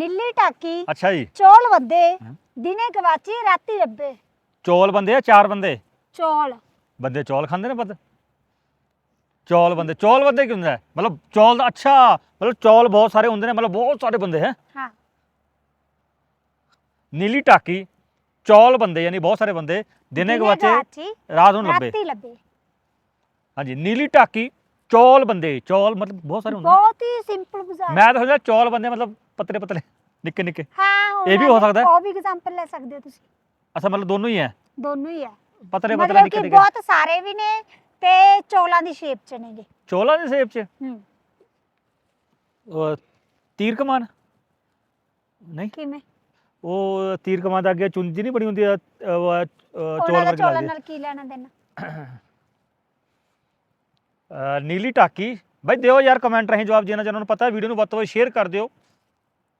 ਨੀਲੀ ਟਾਕੀ ਅੱਛਾ ਜੀ। ਚੌਲ ਵੱਧੇ। ਦਿਨੇ ਗਵਾਚੀ ਰਾਤੀ ਲੱਭੇ ਚੌਲ ਬੰਦੇ ਆ ਚਾਰ ਬੰਦੇ ਚੌਲ। ਬੰਦੇ ਚੌਲ ਖਾਂਦੇ ਨੇ ਬੰਦੇ? ਚੌਲ ਬੰਦੇ ਚੌਲ ਬੰਦੇ ਕੀ ਹੁੰਦਾ ਹੈ? ਮਤਲਬ ਚੌਲ ਦਾ ਅੱਛਾ ਮਤਲਬ ਚੌਲ ਬਹੁਤ ਸਾਰੇ ਹੁੰਦੇ ਨੇ ਮਤਲਬ ਬਹੁਤ ਸਾਰੇ ਬੰਦੇ ਹੈ? ਹਾਂ। ਨੀਲੀ ਟਾਕੀ ਚੌਲ ਬੰਦੇ ਯਾਨੀ ਬਹੁਤ ਸਾਰੇ ਬੰਦੇ ਦਿਨੇ ਗਵਾਚੇ ਗਵਾਚੀ ਰਾਤ ਨੂੰ ਲੱਭੇ ਰਾਤੀ ਲੱਭੇ। ਹਾਂਜੀ ਨੀਲੀ ਟਾਕੀ ਚੌਲ ਬੰਦੇ ਚੌਲ ਮਤਲਬ ਬਹੁਤ ਸਾਰੇ ਹੁੰਦੇ ਨੇ। ਬਹੁਤ ਹੀ ਸਿੰਪਲ ਬੁਝਾ ਮੈਂ ਤਾਂ ਸੋਚਿਆ ਚੌਲ ਬੰਦੇ ਮਤਲਬ ਪਤਲੇ ਪਤਲੇ ਨਿੱਕੇ ਨਿੱਕੇ। ਹਾਂ ਇਹ ਵੀ ਹੋ ਸਕਦਾ ਹੈ। ਉਹ ਵੀ ਐਗਜ਼ਾਮਪਲ ਲੈ ਸਕਦੇ ਹੋ ਤੁਸੀਂ। ਅੱਛਾ ਮਤਲਬ ਦੋਨੋਂ ਹੀ ਹੈ? ਦੋਨੋਂ ਹੀ ਆ ਪਤਲੇ ਪਤਲੇ ਮਤਲਬ ਨਿੱਕੇ ਕਿ ਨਿੱਕੇ। ਬਹੁਤ ਸਾਰੇ ਵੀ ਨੇ ਤੇ ਚੌਲਾਂ ਦੀ ਸ਼ੇਪ ਚ ਨੇਗੇ। ਚੌਲਾਂ ਦੇ ਸ਼ੇਪ ਚ? ਹੂੰ। ਉਹ ਤੀਰ ਕਮਾਨ? ਨਹੀਂ। ਕਿਵੇਂ? ਉਹ ਤੀਰ ਕਮਾਨ ਦਾ ਅੱਗੇ ਚੁੰਜੀ ਨਹੀਂ ਬਣੀ ਹੁੰਦੀ ਆ, ਅਹ, ਉਹ, ਅਹ, ਚੌਲ ਦਾ ਵਰਗੀ ਚੌਲਾਂ ਲੱਗਦੀ। ਨਾਲ ਕੀ ਲੈਣਾ ਦੇਣਾ। ਅਹ, ਨੀਲੀ ਟਾਕੀ। ਬਾਈ ਦਿਓ ਯਾਰ ਕਮੈਂਟ ਰਾਹੀਂ ਜਵਾਬ ਜਿਹਨਾਂ ਜਿਹਨਾਂ ਨੂੰ ਪਤਾ ਵੀਡੀਓ ਨੂੰ ਵੱਧ ਤੋਂ ਵੱਧ ਸ਼ੇਅਰ ਕਰ ਦਿਓ।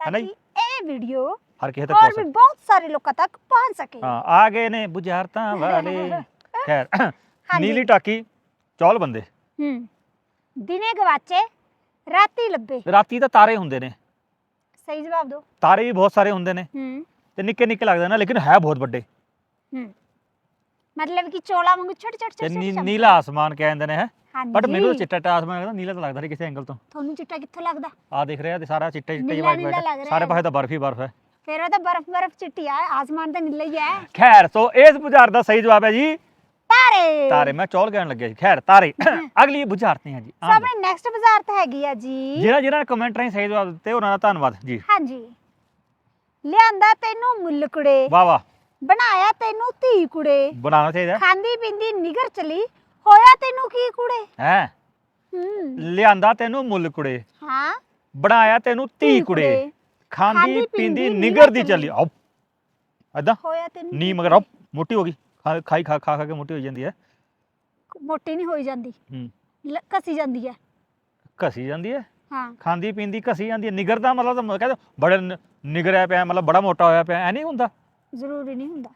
ਹੈ ਨਾ ਜੀ? ਇਹ ਵੀਡੀਓ ਹਰ ਕਿਸੇ ਤੱਕ ਹੋਰ ਪਹੁੰਚ ਵੀ ਸਕੇ। ਬਹੁਤ ਸਾਰੇ ਲੋਕਾਂ ਤੱਕ ਪਹੁੰਚ ਸਕੇ। ਹਾਂ ਆ ਗਏ ਨੇ ਬੁਝਾਰਤਾਂ ਵਾਲੇ। ਖੈਰ ਹਾਂਜੀ। ਨੀਲੀ ਟਾਕੀ ਚੌਲ ਬੰਦੇ। ਹੂੰ ਦਿਨੇ ਗਵਾਚੇ ਰਾਤੀ ਲੱਭੇ। ਰਾਤੀ ਤਾਂ ਤਾਰੇ ਹੁੰਦੇ ਨੇ। ਸਹੀ ਜਵਾਬ ਦਿਓ ਤਾਰੇ ਵੀ ਬਹੁਤ ਸਾਰੇ ਹੁੰਦੇ ਨੇ। ਹੂੰ। ਤੇ ਨਿੱਕੇ ਨਿੱਕੇ ਲੱਗਦੇ ਨੇ ਲੇਕਿਨ ਹੈ ਬਹੁਤ ਵੱਡੇ। ਹੂੰ। ਮਤਲਬ ਕਿ ਚੋਲਾ ਵਾਂਗੂ ਛੋਟੇ ਛੋਟੇ ਤੇ ਛੋਟੇ ਨੀ- ਛੋਟੇ ਨੀਲਾ ਆਸਮਾਨ ਕਹਿੰਦੇ ਨੇ ਹੈ। ਹਾਂਜੀ। ਬਟ ਮੈਨੂੰ ਤਾਂ ਚਿੱਟਾ ਚਿੱਟਾ ਆਸਮਾਨ ਲੱਗਦਾ ਨੀਲਾ ਤਾਂ ਲੱਗਦਾ ਨਹੀਂ ਕਿਸੇ ਐਂਗਲ ਤੋਂ। ਤੁਹਾਨੂੰ ਚਿੱਟਾ ਕਿੱਥੋਂ ਲੱਗਦਾ? ਆ ਦੇਖ ਰਿਹਾ ਤੇ ਸਾਰਾ ਚਿੱਟਾ ਚਿੱਟਾ ਨੀਲਾ ਵਾਈਟ ਨੀਲਾ ਲੱਗ ਵਾਈਟ ਰਿਹਾ। ਸਾਰੇ ਹੈ। ਪਾਸੇ ਤਾਂ ਬਰਫ ਹੀ ਬਰਫ ਹੈ। ਫਿਰ ਉਹ ਤਾਂ ਬਰਫ਼ ਬਰਫ਼ ਚਿੱਟੀ ਆ ਆਸਮਾਨ ਤਾਂ ਨੀਲਾ ਹੀ ਹੈ। ਖੈਰ ਸੋ ਇਸ ਬੁਝਾਰਤ ਦਾ ਸਹੀ ਜਵਾਬ ਹੈ ਜੀ ਤਾਰੇ। ਤਾਰੇ ਮੈਂ ਚੌਲ ਕਹਿਣ ਲੱਗਿਆ ਜੀ। ਖੈਰ ਤਾਰੇ। ਅਗਲੀ ਬੁਝਾਰਤਾਂ ਹੈ ਜੀ ਸੋ ਆਪਣੀ ਨੈਕਸਟ ਬਜ਼ਾਰਤ ਹੈਗੀ ਆ ਜੀ। ਜਿਹੜਾ ਜਿਹੜਾ ਕਮੈਂਟ ਰਾਹੀਂ ਸਹੀ ਜਵਾਬ ਦਿੱਤੇ ਉਹਨਾਂ ਦਾ ਧੰਨਵਾਦ ਜੀ। ਹਾਂਜੀ। ਲਿਆਂਦਾ ਤੈਨੂੰ ਮੁੱਲ ਕੁੜੇ। ਵਾਹ ਵਾਹ। ਬਣਾਇਆ ਤੈਨੂੰ ਧੀ ਕੁੜੇ। ਬਣਾਉਣਾ ਚਾਹੀਦਾ। ਖਾਂਦੀ ਪਿੰਦੀ ਨਿਗਰ ਚਲੀ। ਹੋਇਆ ਤੈਨੂੰ ਕੀ ਕੁੜੇ? ਹੈ? ਹੂੰ। ਲਿਆਂਦਾ ਤੈਨੂੰ ਮੁੱਲ ਕੁੜੇ। ਹਾਂ। ਬਣਾਇਆ ਤੈਨੂੰ ਧੀ ਕੁੜੇ। ਖਾਂਦੀ ਪੀਂਦੀ ਨਿਗਰ ਦੀ ਚੱਲੀ। ਆਓ। ਐਦਾਂ ਹੋਇਆ ਤੈਨੂੰ ਨੀ ਮਗਰ ਆਓ। ਮੋਟੀ ਹੋ ਗਈ। ਖਾਈ ਖਾ ਖਾ ਖਾ ਕੇ ਮੋਟੀ ਹੋ ਜਾਂਦੀ ਹੈ। ਮੋਟੀ ਨਹੀਂ ਹੋਈ ਜਾਂਦੀ। ਹੂੰ। ਘਸੀ ਜਾਂਦੀ ਹੈ। ਘਸੀ ਜਾਂਦੀ ਹੈ। ਹਾਂ। ਖਾਂਦੀ ਪੀਂਦੀ ਘਸੀ ਜਾਂਦੀ ਹੈ। ਨਿਗਰ ਦਾ ਮਤਲਬ ਤਾਂ ਕਹਿੰਦਾ ਬੜਾ ਨਿਗਰਿਆ ਪਿਆ ਮਤਲਬ ਬੜਾ ਮੋਟਾ ਹੋਇਆ ਪਿਆ। ਐ ਨਹੀਂ ਹੁੰਦਾ? ਜ਼ਰੂਰੀ ਨਹੀਂ ਹੁੰਦਾ।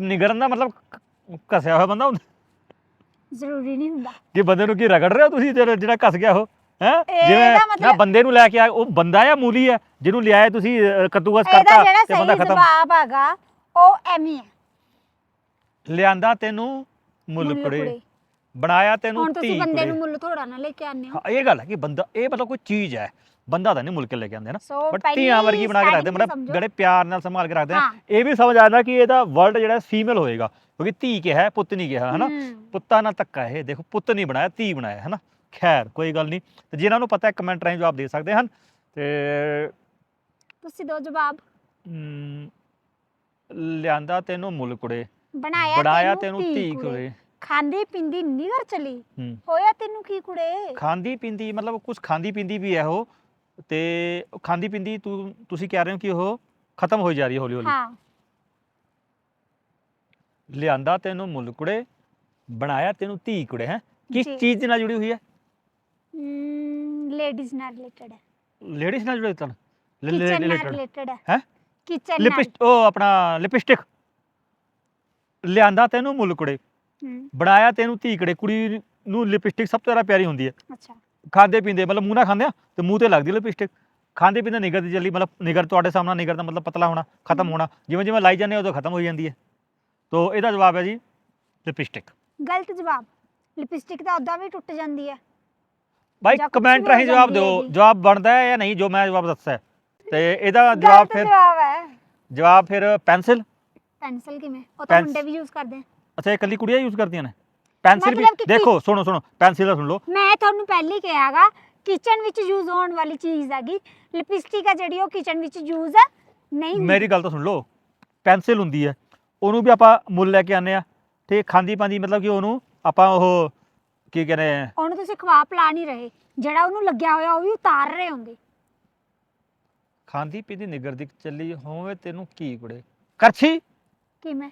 ਨਿਗਰਨ ਦਾ ਮਤਲਬ ਕ- ਘਸਿਆ ਹੋਇਆ ਬੰਦਾ ਹੁੰਦਾ। ਜ਼ਰੂਰੀ ਨਹੀਂ ਹੁੰਦਾ। ਕਿ ਬੰਦੇ ਨੂੰ ਕੀ ਰਗੜ ਰਹੇ ਹੋ ਤੁਸੀਂ ਜਿਹੜਾ ਜਿਹੜਾ ਘਸ ਗਿਆ ਉਹ? ਹੈ? ਇਹਦਾ ਜਿਵੇਂ ਨਾ ਮਤਲਬ- ਬੰਦੇ ਨੂੰ ਲੈ ਕੇ ਆਏ ਉਹ ਬੰਦਾ ਜਾਂ ਮੂਲੀ ਹੈ ਜਿਹਨੂੰ ਲਿਆਏ ਤੁਸੀਂ ਅ, ਕੱਦੂਕਸ ਇਹਦਾ ਕਰਤਾ ਜਿਹੜਾ ਤੇ ਬੰਦਾ ਸਹੀ ਖਤਮ। ਜਵਾਬ ਹੈਗਾ ਉਹ ਐਮੀ ਹੈ। ਲਿਆਂਦਾ ਤੈਨੂੰ ਮੁੱਲ ਕੁੜੇ। ਕੁੜੇ। ਬਣਾਇਆ ਤੈਨੂੰ ਹੁਣ ਤੁਸੀਂ ਧੀ ਬੰਦੇ ਕੁੜੇ। ਨੂੰ ਮੁੱਲ ਥੋੜਾ ਨਾ ਲੈ ਕੇ ਆਨੇ ਹੋ। ਹਾਂ ਇਹ ਗੱਲ ਹੈ ਕਿ ਬੰਦਾ ਇਹ ਮਤਲਬ ਕੋਈ ਚੀਜ਼ ਹੈ। ਬੰਦਾ ਤਾਂ ਨਹੀਂ ਮੁੱਲ ਕੇ ਲੈ ਕੇ ਆਉਂਦੇ ਨਾ। ਸੋ ਬਟ ਧੀਆਂ ਵਰਗੀ ਬਣਾ ਕੇ ਰੱਖਦੇ ਮਤਲਬ। ਬੜੇ ਪਿਆਰ ਨਾਲ ਸੰਭਾਲ ਕੇ ਰੱਖਦੇ ਆ। ਇਹ ਵੀ ਸਮਝ ਆਉਂਦਾ ਕਿ ਇਹਦਾ ਵਰਡ ਜਿਹੜਾ ਫੀਮੇਲ ਹੋਏਗਾ। ਕਿਉਂਕਿ ਧੀ ਕਿਹਾ ਹੈ, ਪੁੱਤ ਨਹੀਂ ਕਿਹਾ ਹਨਾ। ਪੁੱਤਾਂ ਨਾਲ ਧੱਕਾ ਇਹ ਦੇਖੋ ਪੁੱਤ ਨਹੀਂ ਬਣਾਇਆ ਧੀ ਬਣਾਇਆ ਹਨਾ? ਖੈਰ ਕੋਈ ਗੱਲ ਨਹੀਂ। ਤੇ ਜਿਨ੍ਹਾਂ ਨੂੰ ਪਤਾ ਹੈ ਕਮੈਂਟ ਰਾਹੀਂ ਜਵਾਬ ਦੇ ਸਕਦੇ ਹਨ। ਤੇ ਤੁਸੀਂ ਦੋ ਜਵਾਬ। ਲਿਆਂਦਾ ਤੈਨੂੰ ਮੁੱਲ ਕੁੜੇ ਬਣਾਇਆ ਤੈਨੂੰ ਧੀ ਕੁੜੇ। ਖਾਂਦੀ ਪਿੰਦੀ ਨਿਗਰ ਚਲੀ। ਹੋਇਆ ਤੈਨੂੰ ਕੀ ਕੁੜੇ? ਖਾਂਦੀ ਪੀਂਦੀ ਮਤਲਬ ਕੁਝ ਖਾਂਦੀ ਪੀਂਦੀ ਵੀ ਹੈ ਉਹ। ਤੇ ਖਾਂਦੀ ਪੀਂਦੀ ਤੂੰ ਤੁਸੀਂ ਕਹਿ ਰਹੇ ਹੋ ਕਿ ਉਹ ਖਤਮ ਹੋਈ ਜਾ ਰਹੀ ਹੈ ਹੌਲੀ ਹੌਲੀ ਹਾਂ। ਲਿਆਂਦਾ ਤੈਨੂੰ ਮੁੱਲ ਕੁੜੇ ਬਣਾਇਆ ਤੈਨੂੰ ਧੀ ਕੁੜੇ ਹੈ? ਕਿਸ ਜੀ। ਚੀਜ਼ ਦੇ ਨਾਲ ਜੁੜੀ ਹੋਈ ਹੈ? ਲੇਡੀਜ਼ ਨਾਲ ਰਿਲੇਟਡ ਹੈ। ਲੇਡੀਜ਼ ਨਾਲ ਜੁੜੀ ਤਾਂ? ਕਿਚਨ ਨਾਲ ਰਿਲੇਟਡ ਰਿਲੇਟਡ ਹੈ। ਹੈਂ? ਕਿਚਨ ਨਾਲ। ਲਿਪਸਟ ਉਹ ਆਪਣਾ ਲਿਪਸਟਿਕ ਲਿਆਂਦਾ ਤੈਨੂੰ ਮੁੱਲ ਕੁੜੇ। ਹੂੰ, ਬਣਾਇਆ ਤੈਨੂੰ ਧੀ ਕੁੜੇ। ਕੁੜੀ ਨੂੰ ਲਿਪਸਟਿਕ ਸਭ ਤੋਂ ਜ਼ਿਆਦਾ ਪਿਆਰੀ ਹੁੰਦੀ ਹੈ। ਅੱਛਾ। ਖਾਂਦੇ ਪੀਂਦੇ ਮਤਲਬ ਮੂੰਹ ਨਾਲ ਖਾਂਦੇ ਆ ਤੇ ਮੂੰਹ ਤੇ ਲੱਗਦੀ ਲਿਪਸਟਿਕ ਖਾਂਦੇ ਪੀਂਦੇ ਨਿਗਰ ਦੀ ਜੱਲੀ ਮਤਲਬ ਨਿਗਰ ਤੁਹਾਡੇ ਸਾਹਮਣੇ ਨਿਗਰ ਦਾ ਮਤਲਬ ਪਤਲਾ ਹੋਣਾ ਖਤਮ। ਹੋਣਾ। ਜਿਵੇਂ ਜਿਵੇਂ ਲਾਈ ਜਾਂਦੇ ਉਦੋਂ ਖਤਮ ਹੋ ਜਾਂਦੀ ਹੈ। ਤੋ ਇਹਦਾ ਜਵਾਬ ਹੈ ਜੀ ਲਿਪਸਟਿਕ ਗਲਤ ਜਵਾਬ। ਲਿਪਸਟਿਕ ਤਾਂ ਉਦਾਂ ਵੀ ਟੁੱਟ ਜਾਂਦੀ ਹੈ। ਬਾਈ ਜਾਂ ਕੁਛ ਕਮੈਂਟ ਵੀ ਹੋ ਰਾਹੀਂ ਜਵਾਬ ਜਾਂਦੀ ਦਿਓ ਹੈਗੀ। ਜਵਾਬ ਬਣਦਾ ਹੈ ਜਾਂ ਨਹੀਂ ਜੋ ਮੈਂ ਜਵਾਬ ਦੱਸਿਆ ਹੈ। ਤੇ ਇਹਦਾ ਜਵਾਬ ਗਲਤ ਫਿਰ ਜਵਾਬ ਹੈ। ਜਵਾਬ ਫਿਰ ਪੈਨਸਿਲ ਪੈਨਸਲ ਕਿਵੇਂ? ਉਹ ਤਾਂ ਮੁੰਡੇ ਵੀ ਯੂਜ਼ ਕਰਦੇ ਆ। ਅੱਛਾ ਇਹ ਇਕੱਲੀ ਕੁੜੀਆਂ ਯੂਜ਼ ਕਰਦੀਆਂ ਨੇ? ਪੈਨਸਿਲ ਵੀ ਮਤਲਬ ਕਿ ਕੀ- ਦੇਖੋ ਸੁਣੋ ਸੁਣੋ ਪੈਨਸਿਲ ਦਾ ਸੁਣ ਲਓ। ਮੈਂ ਤੁਹਾਨੂੰ ਪਹਿਲੇ ਕਿਹਾਗਾ ਕਿਚਨ ਵਿੱਚ ਯੂਜ਼ ਹੋਣ ਵਾਲੀ ਚੀਜ਼ ਹੈਗੀ ਲਿਪਸਟਿਕ ਆ ਜਿਹੜੀ ਉਹ ਕਿਚਨ ਵਿੱਚ ਯੂਜ਼ ਨਹੀਂ ਹੁੰਦੀ। ਮੇਰੀ ਗੱਲ ਤਾਂ ਸੁਣ ਲਓ ਪੈਨਸਿਲ ਹੁੰਦੀ ਹੈ ਉਹਨੂੰ ਵੀ ਆਪਾਂ ਮੁੱਲ ਲੈ ਕੇ ਆਨੇ ਆ ਤੇ ਖਾਂਦੀ ਪਾਂਦੀ ਮਤਲਬ ਕਿ ਉਹਨੂੰ ਆਪਾਂ ਉਹ ਕੀ ਕਹਿੰਦੇ ਆ, ਉਹਨੂੰ ਤੁਸੀਂ ਖਵਾ ਪਲਾ ਨਹੀਂ ਰਹੇ ਜਿਹੜਾ ਉਹਨੂੰ ਲੱਗਿਆ ਹੋਇਆ ਉਹ ਵੀ ਉਤਾਰ ਰਹੇ ਹੁੰਦੇ ਖਾਂਦੀ ਪੀਂਦੀ ਨਿਗਰਦੀ ਚੱਲੀ ਹੋਵੇ ਤੈਨੂੰ ਕੀ ਕੁੜੇ। ਕਰਛੀ! ਕਿਵੇਂ?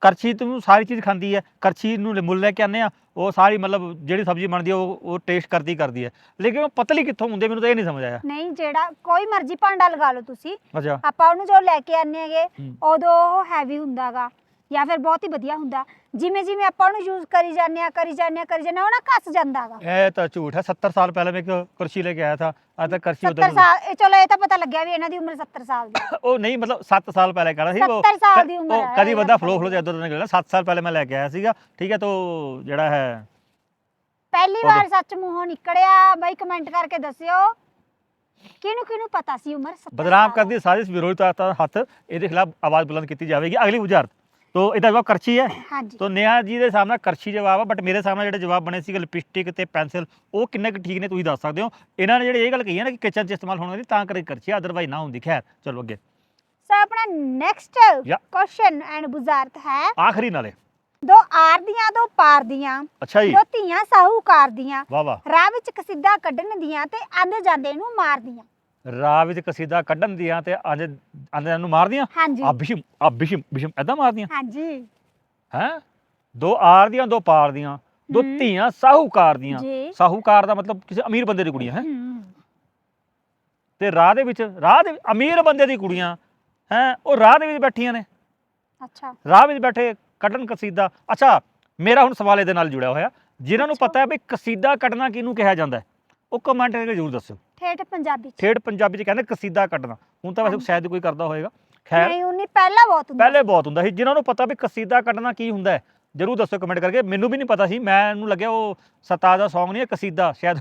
ਕਰਛੀ ਤੈਨੂੰ ਸਾਰੀ ਚੀਜ਼ ਖਾਂਦੀ ਹੈ ਕਰਛੀ ਨੂੰ ਮੁੱਲ ਲੈ ਕੇ ਆਨੇ ਆ ਉਹ ਸਾਰੀ ਮਤਲਬ ਜਿਹੜੀ ਸਬਜ਼ੀ ਬਣਦੀ ਹੈ ਉਹ ਉਹ ਟੇਸਟ ਕਰਦੀ ਕਰਦੀ ਹੈ। ਲੇਕਿਨ ਉਹ ਪਤਲੀ ਕਿੱਥੋਂ ਹੁੰਦੀ ਹੈ, ਮੈਨੂੰ ਤਾਂ ਇਹ ਨਹੀਂ ਸਮਝ ਆਇਆ। ਨਹੀਂ ਜਿਹੜਾ ਕੋਈ ਮਰਜ਼ੀ ਭਾਂਡਾ ਲਗਾ ਲਓ ਤੁਸੀਂ। ਅੱਛਾ। ਆਪਾਂ ਉਹਨੂੰ ਜੋ ਲੈ ਕੇ ਆਨੇ ਹੈਗੇ ਹੂੰ। ਉਦੋਂ ਉਹ ਹੈਵੀ ਹੁੰਦਾਗਾ। ਜਾਂ ਫਿਰ ਬਹੁਤ ਹੀ ਵਧੀਆ ਹੁੰਦਾ। ਜਿਵੇਂ ਜਿਵੇਂ ਆਪਾਂ ਉਹਨੂੰ ਯੂਜ਼ ਕਰੀ ਜਾਂਦੇ ਆ ਕਰੀ ਜਾਂਦੇ ਆ ਕਰੀ ਜਾਂਦੇ ਆ ਉਹ ਨਾ ਘਸ ਜਾਂਦਾਗਾ ਇਹ ਤਾਂ ਝੂਠ ਹੈ 70 ਸਾਲ ਪਹਿਲੇ ਮੈਂ ਇੱਕ ਕੁਰਸੀ ਲੈ ਕੇ ਆਇਆ ਥਾ ਅੱਜ ਤੱਕ ਕੁਰਸੀ 70 ਉਧਰ ਸਾਲ ਇਹ ਚਲੋ ਇਹ ਤਾਂ ਪਤਾ ਲੱਗਿਆ ਵੀ ਇਹਨਾਂ ਦੀ ਉਮਰ 70 ਸਾਲ ਦੀ। ਉਹ ਨਹੀਂ ਮਤਲਬ 7 ਸਾਲ ਪਹਿਲੇ ਕਹਿਣਾ ਸੀ 70 ਸਾਲ ਦੀ ਉਮਰ ਉਹ ਹੈ, ਕਦੀ ਤਾਂ ਫਲੋ ਫਲੋ ਜਦੋਂ ਨਿਕਲਣਾ 7 ਸਾਲ ਪਹਿਲੇ ਮੈਂ ਲੈ ਕੇ ਆਇਆ ਸੀਗਾ ਠੀਕ ਹੈ ਤੋ ਜਿਹੜਾ ਹੈ ਪਹਿਲੀ। ਵਾਰ ਸੱਚ ਮੂੰਹੋਂ ਨਿਕਲਿਆ ਬਾਈ ਕਮੈਂਟ ਕਰਕੇ ਦੱਸਿਓ। ਕਿਹਨੂੰ ਕਿਹਨੂੰ ਪਤਾ ਸੀ ਉਮਰ 70 ਬਦਨਾਮ ਸਾਲ ਕਰਦੀ ਸਾਜ਼ਿਸ਼ ਵਿਰੋਧਤਾ ਦਾ ਹੱਥ ਇਹਦੇ ਖਿਲਾਫ ਆਵਾਜ਼ ਬੁਲੰਦ ਕੀਤੀ ਜਾਵੇਗੀ। ਅਗਲੀ ਬੁਝਾਰਤ। ਤੋ ਇਹਦਾ ਜਵਾਬ ਕਰਛੀ ਹੈ। ਹਾਂਜੀ। ਤੋ ਨੇਹਾ ਜੀ ਦੇ ਸਾਹਮਣੇ ਕਰਛੀ ਜਵਾਬ ਆ ਬਟ ਮੇਰੇ ਸਾਹਮਣੇ ਜਿਹੜੇ ਜਵਾਬ ਬਣੇ ਸੀ ਲਿਪਸਟਿਕ ਤੇ ਪੈਨਸਲ ਉਹ ਕਿੰਨੇ ਕੁ ਠੀਕ ਨੇ ਤੁਸੀਂ ਦੱਸ ਸਕਦੇ ਹੋ। ਇਹਨਾਂ ਨੇ ਜਿਹੜੇ ਇਹ ਗੱਲ ਕਹੀ ਹੈ ਨਾ ਕਿ ਕਿਚਨ 'ਚ ਇਸਤੇਮਾਲ ਹੋਣ ਵਾਲੀ ਤਾਂ ਕਰਕੇ ਕਰਛੀ ਅਦਰਵਾਈਜ਼ ਨਾ ਹੁੰਦੀ। ਖੈਰ ਚਲੋ ਅੱਗੇ। ਸੋ ਆਪਣਾ ਨੈਕਸਟ Yeah. ਕੁਐਸਚਨ ਐਂਡ ਬੁਜ਼ਾਰਤ ਹੈ। ਆਖਰੀ ਨਾਲੇ। ਦੋ ਆਰ ਦੀਆਂ ਦੋ ਪਾਰ ਦੀਆਂ। ਅੱਛਾ ਜੀ। ਦੋ ਧੀਆਂ ਸਾਹੂਕਾਰ ਦੀਆਂ। ਵਾਹ ਵਾਹ। ਰਾਹ ਵਿੱਚ ਕਸਿੱਦਾ ਕੱਢਣ ਦੀਆਂ ਤੇ ਆਂਦੇ ਜਾਂਦੇ ਨੂੰ ਮਾਰਦੀਆਂ। ਰਾਹ ਵਿੱਚ ਕਸੀਦਾ ਕੱਢਣ ਦੀਆਂ ਤੇ ਅੰਜ ਅੰਦਰ ਨੂੰ ਮਾਰਦੀਆਂ? ਹਾਂਜੀ। ਆ ਬਿਸ਼ਮ ਬਿਸ਼ਮ ਐਦਾਂ ਮਾਰਦੀਆਂ? ਹਾਂਜੀ। ਹੈ? ਦੋ ਆਰ ਦੀਆਂ ਦੋ ਪਾਰ ਦੀਆਂ ਦੋ। ਧੀਆਂ ਸਾਹੂਕਾਰ ਦੀਆਂ। ਜੀ। ਸਾਹੂਕਾਰ ਦਾ ਮਤਲਬ ਕਿਸੇ ਅਮੀਰ ਬੰਦੇ ਦੀ ਕੁੜੀਆਂ ਹੈ? ਹਮ, ਤੇ ਰਾਹ ਦੇ ਵਿੱਚ ਰਾਹ ਦੇ ਅਮੀਰ ਬੰਦੇ ਦੀ ਕੁੜੀਆਂ ਹੈ? ਉਹ ਰਾਹ ਦੇ ਵਿੱਚ ਬੈਠੀਆਂ ਨੇ। ਅੱਛਾ। ਰਾਹ ਵਿੱਚ ਬੈਠੇ ਕੱਢਣ ਕਸੀਦਾ। ਅੱਛਾ ਮੇਰਾ ਹੁਣ ਸਵਾਲ ਇਹਦੇ ਨਾਲ ਜੁੜਿਆ ਹੋਇਆ। ਜਿਨ੍ਹਾਂ ਨੂੰ। ਪਤਾ ਹੈ ਵੀ ਕਸੀਦਾ ਕੱਢਣਾ ਕਿਹਨੂੰ ਕਿਹਾ ਜਾਂਦਾ ਹੈ? ਉਹ ਕਮੈਂਟ ਕਰਕੇ ਜ਼ਰੂਰ ਦੱਸਿਓ। ਠੇਠ ਪੰਜਾਬੀ ਚ। ਠੇਠ ਪੰਜਾਬੀ ਚ ਕਹਿੰਦੇ ਕਸੀਦਾ ਕੱਢਣਾ। ਹੁਣ ਤਾਂ ਵੈਸੇ। ਸ਼ਾਇਦ ਕੋਈ ਕਰਦਾ ਹੋਏਗਾ ਖੈਰ ਨਹੀਂ ਉਨੀ ਪਹਿਲਾਂ ਬਹੁਤ ਹੁੰਦਾ ਪਹਿਲੇ ਬਹੁਤ ਹੁੰਦਾ ਸੀ। ਜਿਨ੍ਹਾਂ ਨੂੰ ਪਤਾ ਵੀ ਕਸੀਦਾ ਕੱਢਣਾ ਕੀ ਹੁੰਦਾ ਹੈ ਜਰੂਰ ਦੱਸੋ ਕਮੈਂਟ ਕਰਕੇ। ਮੈਨੂੰ ਵੀ ਨਹੀਂ ਪਤਾ ਸੀ। ਮੈਨੂੰ ਲੱਗਿਆ ਉਹ ਸਤਾਜ ਦਾ Song ਨਹੀਂ ਹੈ ਕਸੀਦਾ ਸ਼ਾਇਦ।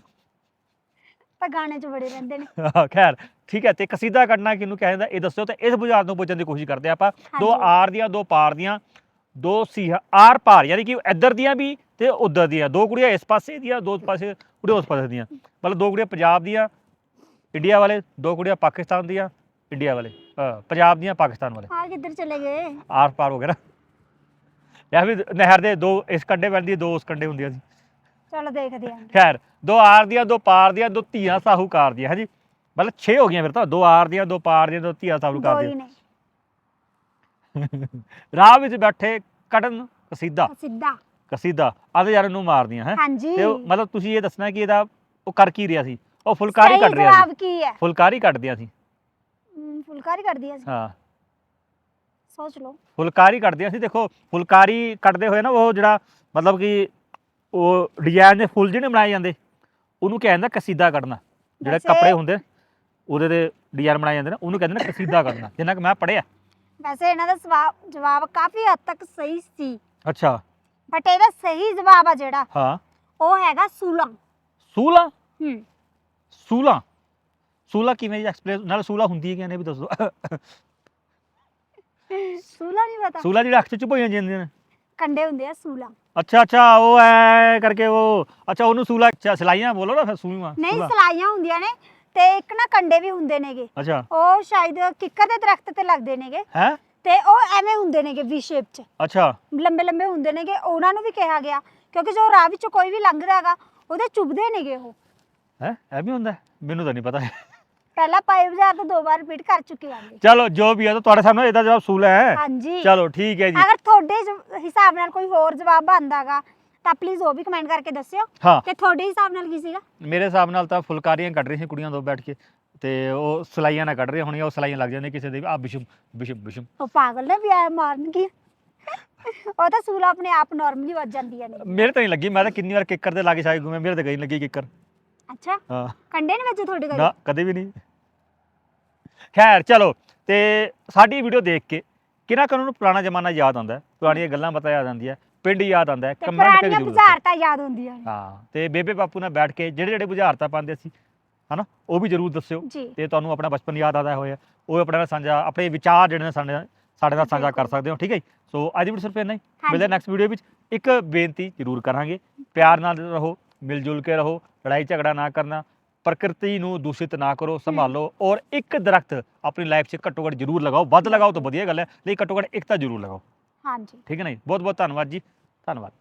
ਤਾਂ ਗਾਣੇ 'ਚ ਬੜੇ ਰਹਿੰਦੇ ਨੇ। ਖੈਰ ਠੀਕ ਹੈ। ਤੇ ਕਸੀਦਾ ਕੱਢਣਾ ਕਿਹਨੂੰ ਕਿਹਾ ਜਾਂਦਾ? ਇਹ ਦੱਸਿਓ ਤੇ ਇਸ ਬੁਝਾਰਤ ਨੂੰ ਪੁੱਛਣ ਦੀ ਕੋਸ਼ਿਸ਼ ਕਰਦੇ ਆਪਾਂ। ਦੋ। ਆਰ ਦੀਆਂ ਦੋ ਪਾਰ ਦੀਆਂ ਦੋ ਸੀ ਆਰ ਪਾਰ ਯਾਨੀ ਕਿ ਇੱਧਰ ਦੀਆਂ ਵੀ ਤੇ ਉੱਧਰ ਦੀਆਂ। ਦੋ ਕੁੜੀਆਂ ਇਸ ਪਾਸੇ ਦੀਆਂ ਦੋ ਪਾਸੇ ਕੁੜੀਆਂ ਉਸ ਪਾਸੇ ਦੀਆਂ। ਮਤਲਬ ਦੋ ਕੁੜੀਆਂ ਪੰਜਾਬ ਦੀਆਂ ਇੰਡੀਆ ਵਾਲੇ ਦੋ ਕੁੜੀਆਂ ਪਾਕਿਸਤਾਨ ਦੀਆਂ ਇੰਡੀਆ ਵਾਲੇ ਅ, ਪੰਜਾਬ ਦੀਆਂ ਪਾਕਿਸਤਾਨ ਵਾਲੇ। ਆ ਕਿੱਧਰ ਚਲੇ ਗਏ? ਆਰ ਪਾਰ ਹੋ ਗਿਆ ਨਾ। ਜਾਂ ਵੀ ਨਹਿਰ ਦੇ ਦੋ ਇਸ ਕੰਢੇ ਪੈਂਦੀ ਦੋ ਉਸ ਕੰਢੇ ਹੁੰਦੀਆਂ ਸੀ। ਚਲੋ ਦੇਖਦੇ ਆਂ। ਖੈਰ ਦੋ ਆਰ ਦੀਆਂ ਦੋ ਪਾਰ ਦੀਆਂ ਦੋ ਧੀਆਂ ਸਾਹੂਕਾਰ ਦੀਆਂ ਹਾਂਜੀ ਮਤਲਬ 6 ਹੋ ਗਈਆਂ ਫਿਰ ਤਾਂ ਦੋ ਆਰ ਦੀਆਂ ਦੋ ਪਾਰ ਦੀਆਂ ਦੋ ਧੀਆਂ ਸਾਹੂਕਾਰ ਦੋ ਹੀ ਦੀਆਂ। ਨੇ। ਰਾਹ ਵਿੱਚ ਬੈਠੇ ਕੱਢਣ ਕਸੀਦਾ। ਸਿੱਧਾ ਕਸੀਦਾ ਆਦੇ ਯਾਰ ਨੂੰ ਮਾਰਦੀਆਂ ਹੈ? ਹਾਂਜੀ। ਤੇ ਉਹ- ਮਤਲਬ ਤੁਸੀਂ ਇਹ ਦੱਸਣਾ ਕਿ ਇਹਦਾ ਉਹ ਕਰ ਕੀ ਰਿਹਾ ਸੀ? ਉਹ ਫੁਲਕਾਰੀ ਸਹੀ ਕੱਢ ਰਿਹਾ ਜਵਾਬ ਸੀ। ਕੀ ਹੈ? ਫੁਲਕਾਰੀ ਕੱਢਦਿਆਂ ਸੀ। ਹਮ, ਫੁਲਕਾਰੀ ਕਰਦੀ ਹੈ ਹਾਂ। ਸੋਚ ਲਓ। ਫੁਲਕਾਰੀ ਕੱਢਦਿਆਂ ਸੀ। ਦੇਖੋ ਫੁਲਕਾਰੀ ਕੱਢਦੇ ਹੋਏ ਨਾ ਉਹ ਜਿਹੜਾ ਮਤਲਬ ਕਿ ਉਹ ਡਿਜ਼ਾਈਨ ਦੇ ਫੁੱਲ ਜਿਹੜੇ ਬਣਾਏ ਜਾਂਦੇ ਉਹਨੂੰ ਕਿਹਾ ਜਾਂਦਾ ਕਸੀਦਾ ਕੱਢਣਾ। ਜਿਹੜੇ ਵੈਸੇ- ਕੱਪੜੇ ਹੁੰਦੇ ਉਹਦੇ ਦੇ ਡਿਜ਼ਾਈਨ ਬਣਾਏ ਜਾਂਦੇ ਨੇ ਉਹਨੂੰ ਕਹਿੰਦੇ ਨੇ ਕਸੀਦਾ ਕੱਢਣਾ। ਜਿੰਨਾ ਕਿ ਮੈਂ ਪੜਿਆ ਵੈਸੇ ਇਹਨਾਂ ਦਾ ਸਵਾ- ਜਵਾਬ ਕਾਫੀ ਹੱਦ ਤੱਕ ਸਹੀ ਸੀ। ਅੱਛਾ। ਬਟ ਇਹਦਾ ਸਹੀ ਜਵਾਬ ਆ ਜਿਹੜਾ ਹਾਂ। ਉਹ ਹੈਗਾ ਸੂਲਾ। ਸੂਲਾ? ਹੂੰ। ਸੂਲਾ। ਸੂਲਾ ਕਿਵੇਂ ਐਕਸਪਲੇਨ ਨਾਲ ਸੂਲਾ ਹੁੰਦੀ ਹੈ ਕਿ ਨਹੀਂ ਵੀ ਦੱਸੋ ਸੂਲਾ ਨਹੀਂ ਪਤਾ। ਸੂਲਾ ਜਿਹੜਾ ਅੱਖ ਚ ਚੁਭਾਈਆਂ ਜਾਂਦੀਆਂ ਨੇ। ਕੰਡੇ ਹੁੰਦੇ ਆ ਸੂਲਾ। ਅੱਛਾ ਅੱਛਾ ਉਹ ਐ ਕਰਕੇ ਉਹ ਅੱਛਾ ਉਹਨੂੰ ਸੂਲਾ ਅੱਛਾ ਸਲਾਈਆਂ ਬੋਲੋ ਨਾ ਫਿਰ ਸੂਲੀਆਂ। ਨਹੀਂ ਸੂਲਾ। ਸਲਾਈਆਂ ਹੁੰਦੀਆਂ ਨੇ ਤੇ ਇੱਕ ਨਾ ਕੰਡੇ ਵੀ ਹੁੰਦੇ ਨੇਗੇ। ਅੱਛਾ। ਉਹ ਸ਼ਾਇਦ ਕਿੱਕਰ ਦੇ ਦਰਖਤ ਤੇ ਲੱਗਦੇ ਨੇਗੇ। ਹੈ? ਤੇ ਉਹ ਐਵੇਂ ਹੁੰਦੇ ਨੇਗੇ ਵੀ ਸ਼ੇਪ 'ਚ। ਅੱਛਾ। ਲੰਬੇ ਲੰਬੇ ਹੁੰਦੇ ਨੇਗੇ। ਉਹਨਾਂ ਨੂੰ ਵੀ ਕਿਹਾ ਗਿਆ। ਕਿਉਂਕਿ ਜੋ ਰਾਹ ਵਿੱਚੋਂ ਕੋਈ ਵੀ ਲੰਘਦਾ ਹੈਗਾ ਉਹਦੇ ਚੁਭਦੇ ਨੇਗੇ ਉਹ। ਹੈ? ਇਹ ਵੀ ਹੁੰਦਾ? ਹੈ? ਮੈਨੂੰ ਤਾਂ ਨਹੀਂ ਪਤਾ। ਪਹਿਲਾਂ ਬਾਜ਼ਾਰ ਤੋਂ ਦੋ ਵਾਰ ਰਿਪੀਟ ਕਰ ਚੁੱਕੇ ਆਂਗੇ ਚਲੋ ਜੋ ਵੀ ਹੈ ਤਾਂ ਤੁਹਾਡੇ ਸਾਹਮਣੇ ਇਹਦਾ ਜਵਾਬ ਸੂਲਾ ਹੈ। ਹਾਂਜੀ। ਚਲੋ ਠੀਕ ਹੈ ਜੀ। ਅਗਰ ਤੁਹਾਡੇ ਜ- ਹਿਸਾਬ ਨਾਲ ਕੋਈ ਹੋਰ ਜਵਾਬ ਬਣਦਾਗਾ ਤਾਂ ਪਲੀਜ਼ ਉਹ ਵੀ ਕਮੈਂਟ ਕਰਕੇ ਦੱਸਿਓ। ਹਾਂ। ਕਿ ਤੁਹਾਡੇ ਹਿਸਾਬ ਨਾਲ ਕੀ ਸੀਗਾ? ਮੇਰੇ ਹਿਸਾਬ ਨਾਲ ਤਾਂ ਫੁਲਕਾਰੀਆਂ ਕੱਢ ਰਹੀਆਂ ਸੀ ਕੁੜੀਆਂ ਦੋ ਬੈਠ ਕੇ। ਤੇ ਉਹ ਸਲਾਈਆਂ ਨਾ ਕੱਢ ਰਹੀਆਂ ਹੋਣੀਆਂ ਉਹ ਸਲਾਈਆਂ ਲੱਗ ਜਾਂਦੀਆਂ ਕਿਸੇ ਦੇ ਆ ਬਿਸ਼ਮ ਬਿਸ਼ਮ ਬਿਸ਼ਮ। ਉਹ ਪਾਗਲ ਨੇ ਵੀ ਆਇਆ ਮਾਰਨ ਕੀ ਉਹ ਤਾਂ ਸੂਲਾ ਆਪਣੇ ਆਪ ਨਾਰਮਲੀ ਵੱਜ ਜਾਂਦੀਆਂ ਨੇ। ਮੇਰੇ ਤਾਂ ਨਹੀਂ ਲੱਗੀ ਮੈਂ ਤਾਂ ਕਿੰਨੀ ਵਾਰ ਕਿੱਕਰ ਦੇ ਲਾਗੇ ਛਾਈ ਘੁੰਮੇ ਮੇਰੇ ਤਾਂ ਗਈ ਲੱਗੀ ਕਿੱਕਰ। ਅੱਛਾ? ਹਾਂ। ਕੰਡੇ ਨੇ ਵਿੱਚ ਤੁਹਾਡੇ ਘਰੇ? ਨਾ ਕਦੇ ਵੀ ਨਹੀਂ। ਖੈਰ ਚਲੋ ਤੇ ਸਾਡੀ ਵੀਡੀਓ ਦੇਖ ਕੇ ਕਿਹਨਾਂ ਕਾਨੂੰ ਨੂੰ ਪੁਰਾਣਾ ਜ਼ਮਾਨਾ ਯਾਦ ਆਉਂਦਾ ਹੈ, ਪੁਰਾਣੀਆਂ ਗੱਲਾਂ ਪਤਾ ਯਾਦ ਆਉਂਦੀਆਂ ਪਿੰਡ ਯਾਦ ਆਉਂਦਾ ਤੇ ਕਮੈਂਟ ਪੁਰਾਣੀਆਂ ਜ਼ਰੂਰ ਦੱਸੋ। ਬੁਝਾਰਤਾਂ ਯਾਦ ਹੁੰਦੀਆਂ ਨੇ। ਹਾਂ ਤੇ ਬੇਬੇ ਬਾਪੂ ਨਾਲ ਬੈਠ ਕੇ ਜਿਹੜੇ ਜਿਹੜੇ ਬੁਝਾਰਤਾਂ ਪਾਉਂਦੇ ਸੀ ਹਨਾ ਉਹ ਵੀ ਜ਼ਰੂਰ ਦੱਸਿਓ। ਜੀ। ਤੇ ਤੁਹਾਨੂੰ ਆਪਣਾ ਬਚਪਨ ਯਾਦ ਆਦਾ ਹੋਇਆ ਉਹ ਆਪਣੇ ਨਾਲ ਸਾਂਝਾ ਆਪਣੇ ਵਿਚਾਰ ਜਿਹੜੇ ਨੇ ਸਾਡੇ ਨਾਲ ਸਾਡੇ ਨਾਲ ਸਾਂਝਾ ਕਰ ਬਿਲਕੁਲ। ਸਕਦੇ ਹੋ ਠੀਕ ਹੈ ਜੀ? ਸੋ ਅੱਜ ਵੀਡੀਓ ਸਿਰਫ ਇੰਨਾ ਹੀ। ਹਾਂਜੀ। ਮਿਲਦੇ ਨੈਕਸਟ ਵੀਡੀਓ ਵਿੱਚ। ਇੱਕ ਬੇਨਤੀ ਜ਼ਰੂਰ ਕਰਾਂਗੇ। ਪਿਆਰ ਨਾਲ ਰਹੋ। ਮਿਲ ਜੁਲ ਕੇ ਰਹੋ ਲੜਾਈ ਝਗੜਾ ਨਾ ਕਰਨਾ ਪ੍ਰਕਿਰਤੀ ਨੂੰ ਦੂਸ਼ਿਤ ਨਾ ਕਰੋ ਸੰਭਾਲੋ ਔਰ ਇੱਕ ਦਰਖਤ ਆਪਣੀ ਲਾਈਫ 'ਚ ਘੱਟੋ ਘੱਟ ਜ਼ਰੂਰ ਲਗਾਓ ਵੱਧ ਲਗਾਓ ਤਾਂ ਵਧੀਆ ਗੱਲ ਹੈ ਲੇਕਿਨ ਘੱਟੋ ਘੱਟ ਇੱਕ ਤਾਂ ਜ਼ਰੂਰ ਲਗਾਓ। ਹਾਂਜੀ। ਠੀਕ ਹੈ ਨਾ ਜੀ? ਬਹੁਤ ਬਹੁਤ ਧੰਨਵਾਦ ਜੀ ਧੰਨਵਾਦ।